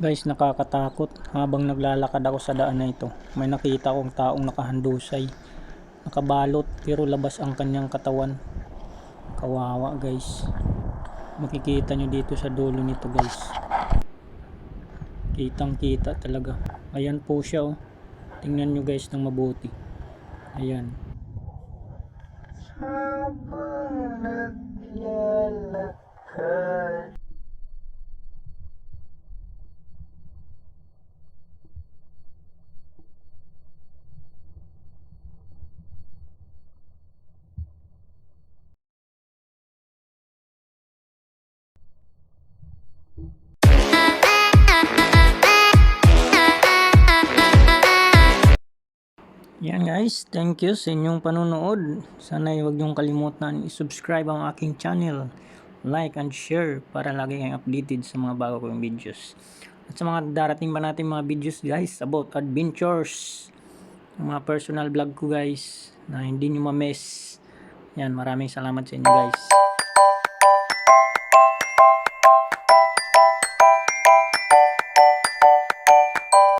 Guys, nakakatakot. Habang naglalakad ako sa daan na ito, may nakita akong taong nakahandusay. Nakabalot, pero labas ang kanyang katawan. Kawawa guys. Makikita nyo dito sa dulo nito guys. Kitang kita talaga. Ayan po siya oh. Tingnan nyo guys ng mabuti. Ayan. Yan guys, thank you sa inyong panunood. Sana huwag niyong kalimutan i-subscribe ang aking channel, like and share para lagi kayong updated sa mga bago kong videos. At sa mga darating pa natin mga videos guys about adventures, mga personal vlog ko guys na hindi niyo ma-miss. Yan, maraming salamat sa inyo guys.